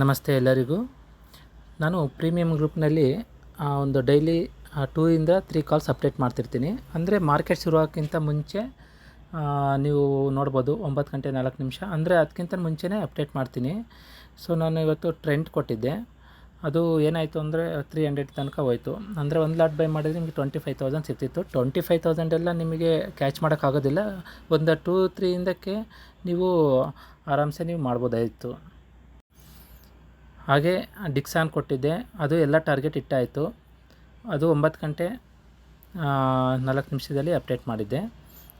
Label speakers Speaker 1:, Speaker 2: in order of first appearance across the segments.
Speaker 1: ನಮಸ್ತೆ ಎಲ್ಲರಿಗೂ. ನಾನು ಪ್ರೀಮಿಯಂ ಗ್ರೂಪ್ನಲ್ಲಿ ಒಂದು ಡೈಲಿ ಟೂ ಇಂದ ತ್ರೀ ಕಾಲ್ಸ್ ಅಪ್ಡೇಟ್ ಮಾಡ್ತಿರ್ತೀನಿ. ಅಂದರೆ ಮಾರ್ಕೆಟ್ ಶುರುವಾಗಕ್ಕಿಂತ ಮುಂಚೆ ನೀವು ನೋಡ್ಬೋದು, ಒಂಬತ್ತು ಗಂಟೆ ನಾಲ್ಕು ನಿಮಿಷ. ಅಂದರೆ ಅದಕ್ಕಿಂತ ಮುಂಚೆನೇ ಅಪ್ಡೇಟ್ ಮಾಡ್ತೀನಿ. ಸೊ ನಾನು ಇವತ್ತು ಟ್ರೆಂಡ್ ಕೊಟ್ಟಿದ್ದೆ. ಅದು ಏನಾಯಿತು ಅಂದರೆ ತ್ರೀ ಹಂಡ್ರೆಡ್ ತನಕ ಹೋಯ್ತು. ಅಂದರೆ ಒಂದು ಲಾಟ್ ಬೈ ಮಾಡಿದ್ರೆ ನಿಮಗೆ ಟ್ವೆಂಟಿ ಫೈವ್ ತೌಸಂಡ್ ಸಿಗ್ತಿತ್ತು. ಟ್ವೆಂಟಿ ಫೈವ್ ತೌಸಂಡೆಲ್ಲ ನಿಮಗೆ ಕ್ಯಾಚ್ ಮಾಡೋಕ್ಕಾಗೋದಿಲ್ಲ. ಒಂದು ಟೂ ತ್ರೀ ಇಂದಕ್ಕೆ ನೀವು ಆರಾಮ್ಸೆ ನೀವು ಮಾಡ್ಬೋದಾಯಿತು. ಹಾಗೆ ಡಿಕ್ಸಾನ್ ಕೊಟ್ಟಿದ್ದೆ. ಅದು ಎಲ್ಲ ಟಾರ್ಗೆಟ್ ಇಟ್ಟಾಯಿತು. ಅದು ಒಂಬತ್ತು ಗಂಟೆ ನಾಲ್ಕು ನಿಮಿಷದಲ್ಲಿ ಅಪ್ಡೇಟ್ ಮಾಡಿದ್ದೆ.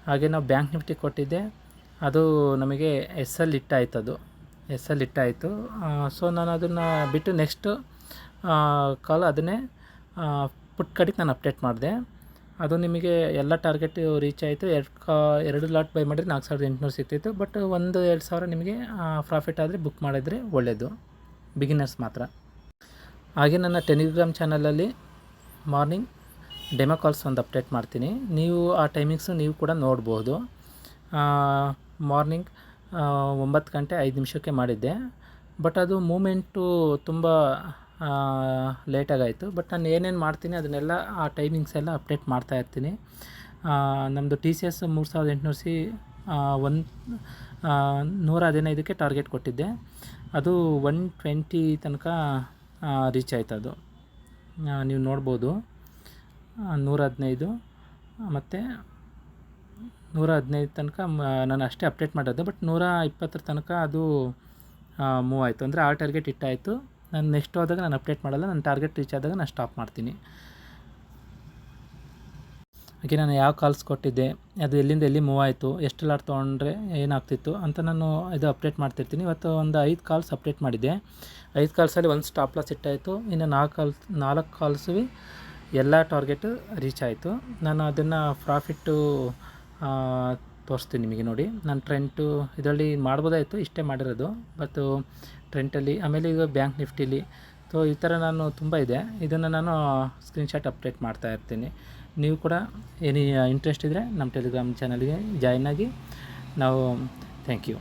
Speaker 1: ಹಾಗೆ ನಾವು ಬ್ಯಾಂಕ್ ನಿಫ್ಟಿ ಕೊಟ್ಟಿದ್ದೆ. ಅದು ನಮಗೆ ಎಸ್ ಎಲ್ ಇಟ್ಟಾಯಿತು ಅದು. ಎಸ್ ಎಲ್ ಇಟ್ಟಾಯಿತು ಸೊ ನಾನು ಅದನ್ನು ಬಿಟ್ಟು ನೆಕ್ಸ್ಟು ಕಾಲ್ ಅದನ್ನೇ ಪುಟ್ ಕಡೆಗೆ ನಾನು ಅಪ್ಡೇಟ್ ಮಾಡಿದೆ. ಅದು ನಿಮಗೆ ಎಲ್ಲ ಟಾರ್ಗೆಟ್ ರೀಚ್ ಆಯಿತು. ಎರಡು ಕಾ, ಎರಡು ಲಾಟ್ ಬೈ ಮಾಡಿದ್ರೆ ನಾಲ್ಕು ಸಾವಿರದ ಎಂಟುನೂರು ಸಿಗ್ತಿತ್ತು. ಬಟ್ ಒಂದು ಎರಡು ಸಾವಿರ ನಿಮಗೆ ಪ್ರಾಫಿಟ್ ಆದರೆ ಬುಕ್ ಮಾಡಿದರೆ ಒಳ್ಳೆಯದು ಬಿಗಿನರ್ಸ್ ಮಾತ್ರ. ಹಾಗೆ ನನ್ನ ಟೆಲಿಗ್ರಾಮ್ ಚಾನಲಲ್ಲಿ ಮಾರ್ನಿಂಗ್ ಡೆಮೋ ಕಾಲ್ಸ್ ಒಂದು ಅಪ್ಡೇಟ್ ಮಾಡ್ತೀನಿ. ನೀವು ಆ ಟೈಮಿಂಗ್ಸು ನೀವು ಕೂಡ ನೋಡ್ಬೋದು. ಮಾರ್ನಿಂಗ್ ಒಂಬತ್ತು ಗಂಟೆ ಐದು ನಿಮಿಷಕ್ಕೆ ಮಾಡಿದ್ದೆ. ಬಟ್ ಅದು ಮೂಮೆಂಟು ತುಂಬ ಲೇಟಾಗಾಯಿತು. ಬಟ್ ನಾನು ಏನೇನು ಮಾಡ್ತೀನಿ ಅದನ್ನೆಲ್ಲ ಆ ಟೈಮಿಂಗ್ಸ್ ಎಲ್ಲ ಅಪ್ಡೇಟ್ ಮಾಡ್ತಾ ಇರ್ತೀನಿ. ನಮ್ಮದು ಟಿ ಸಿ ಎಸ್ ಮೂರು ಸಾವಿರದ ಎಂಟುನೂರು ಸಿ ಒಂದು ನೂರ ಹದಿನೈದಕ್ಕೆ ಟಾರ್ಗೆಟ್ ಕೊಟ್ಟಿದ್ದೆ. ಅದು ಒನ್ ಟ್ವೆಂಟಿ ತನಕ ರೀಚ್ ಆಯ್ತು ಅದು. ನೀವು ನೋಡ್ಬೋದು. ನೂರ ಹದಿನೈದು, ಮತ್ತು ನೂರ ಹದಿನೈದು ತನಕ ನಾನು ಅಷ್ಟೇ ಅಪ್ಡೇಟ್ ಮಾಡೋದು ಬಟ್ ನೂರ ಇಪ್ಪತ್ತರ ತನಕ ಅದು ಮೂವ್ ಆಯಿತು. ಅಂದರೆ ಆ ಟಾರ್ಗೆಟ್ ಇಟ್ಟಾಯಿತು ನಾನು ನೆಕ್ಸ್ಟ್ ಹೋದಾಗ ನಾನು ಅಪ್ಡೇಟ್ ಮಾಡಲ್ಲ ನನ್ನ ಟಾರ್ಗೆಟ್ ರೀಚ್ ಆದಾಗ ನಾನು ಸ್ಟಾಪ್ ಮಾಡ್ತೀನಿ. ಹಾಗೆ ನಾನು ಯಾವ ಕಾಲ್ಸ್ ಕೊಟ್ಟಿದ್ದೆ, ಅದು ಎಲ್ಲಿಂದ ಎಲ್ಲಿ ಮೂವ್ ಆಯಿತು ಎಷ್ಟು ಲಾಟ್ ತೊಗೊಂಡ್ರೆ ಏನಾಗ್ತಿತ್ತು ಅಂತ ನಾನು ಇದು ಅಪ್ಡೇಟ್ ಮಾಡ್ತಿರ್ತೀನಿ. ಇವತ್ತು ಒಂದು ಐದು ಕಾಲ್ಸ್ ಅಪ್ಡೇಟ್ ಮಾಡಿದ್ದೆ. ಐದು ಕಾಲ್ಸಲ್ಲಿ ಒಂದು ಸ್ಟಾಪ್ ಲಾಸ್ ಇಟ್ಟಾಯಿತು ಇನ್ನು ನಾಲ್ಕು ಕಾಲ್ಸ್ ನಾಲ್ಕು ಕಾಲ್ಸು ಎಲ್ಲ ಟಾರ್ಗೆಟ್ ರೀಚ್ ಆಯಿತು. ನಾನು ಅದನ್ನು ಪ್ರಾಫಿಟ್ಟು ತೋರಿಸ್ತೀನಿ ನಿಮಗೆ ನೋಡಿ. ನಾನು ಟ್ರೆಂಟು ಇದರಲ್ಲಿ ಮಾಡ್ಬೋದಾಯಿತು, ಇಷ್ಟೇ ಮಾಡಿರೋದು. ಮತ್ತು ಟ್ರೆಂಟಲ್ಲಿ ಆಮೇಲೆ ಈಗ ಬ್ಯಾಂಕ್ ನಿಫ್ಟಿಲಿ ಸೊ ಈ ಥರ ನಾನು ತುಂಬ ಇದೆ. ಇದನ್ನು ನಾನು ಸ್ಕ್ರೀನ್ಶಾಟ್ ಅಪ್ಡೇಟ್ ಮಾಡ್ತಾ ಇರ್ತೀನಿ. ನೀವು ಕೂಡ ಏನಿ ಇಂಟ್ರೆಸ್ಟ್ ಇದ್ದರೆ ನಮ್ಮ ಟೆಲಿಗ್ರಾಮ್ ಚಾನಲ್ಗೆ ಜಾಯ್ನ್ ಆಗಿ ನಾವು ಥ್ಯಾಂಕ್ ಯು